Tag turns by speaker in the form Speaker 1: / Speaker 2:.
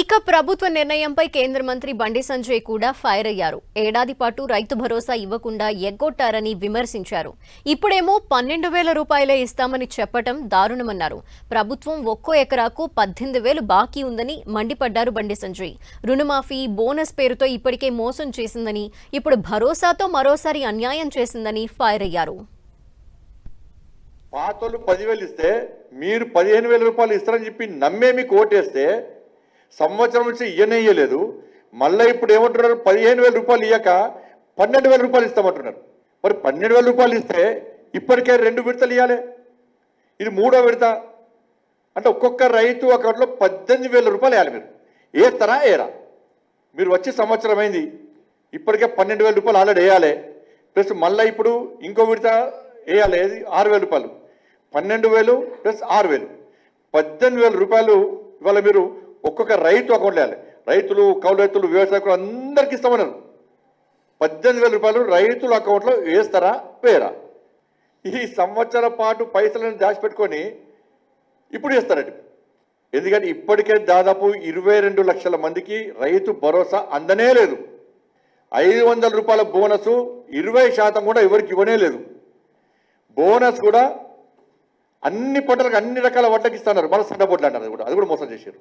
Speaker 1: ఇక ప్రభుత్వ నిర్ణయంపై కేంద్ర మంత్రి బండి సంజయ్ కూడా ఫైర్ అయ్యారు. ఏడాది పాటు రైతు భరోసా ఇవ్వకుండా ఎగ్గొట్టారని విమర్శించారు. ఇప్పుడేమో పన్నెండు వేల రూపాయలే ఇస్తామని చెప్పటం దారుణమన్నారు. ప్రభుత్వం ఒక్కో ఎకరాకు పద్దెనిమిది వేలు బాకీ ఉందని మండిపడ్డారు బండి సంజయ్. రుణమాఫీ బోనస్ పేరుతో ఇప్పటికే మోసం చేసిందని ఇప్పుడు భరోసాతో మరోసారి అన్యాయం చేసిందని ఫైర్ అయ్యారు.
Speaker 2: పదివేలు ఇస్తే మీరు పదిహేను వేల రూపాయలు ఇస్తారని చెప్పి నమ్మే మీకు ఓటేస్తే సంవత్సరం నుంచి ఇయ్యనేయలేదు మళ్ళీ ఇప్పుడు ఏమంటున్నారు? పదిహేను వేల రూపాయలు ఇయ్యక పన్నెండు వేల రూపాయలు ఇస్తామంటున్నారు. మరి పన్నెండు వేల రూపాయలు ఇస్తే ఇప్పటికే రెండు విడతలు ఇవ్వాలి ఇది మూడో విడత. అంటే ఒక్కొక్క రైతు అకౌంట్లో పద్దెనిమిది వేల రూపాయలు వేయాలి మీరు. ఏస్తారా ఏరా మీరు వచ్చి సంవత్సరం అయింది. ఇప్పటికే పన్నెండు వేల రూపాయలు ఆల్రెడీ వేయాలి. ప్లస్ మళ్ళీ ఇప్పుడు ఇంకో విడత వేయాలి. ఏది? ఆరు వేల రూపాయలు. పన్నెండు వేలు ప్లస్ ఆరు వేలు. పద్దెనిమిది వేల రూపాయలు ఇవాళ మీరు ఒక్కొక్క రైతు అకౌంట్ వేయాలి. రైతులు కౌలు రైతులు వ్యవసాయకులు అందరికీ ఇస్తామన్నారు పద్దెనిమిది వేల రూపాయలు రైతుల అకౌంట్లో వేస్తారా? వేరా ఈ సంవత్సరం పాటు పైసలను దాచిపెట్టుకొని ఇప్పుడు వేస్తారండి. ఎందుకంటే ఇప్పటికే దాదాపు ఇరవై రెండు లక్షల మందికి రైతు భరోసా అందనే లేదు. ఐదు వందల రూపాయల బోనస్ ఇరవై శాతం కూడా ఎవరికి ఇవ్వనే లేదు. బోనస్ కూడా అన్ని పంటలకు అన్ని రకాల వడ్లకి ఇస్తున్నారు. మన సన్న పొట్లు అంటారు కూడా. అది కూడా మోసం చేశారు.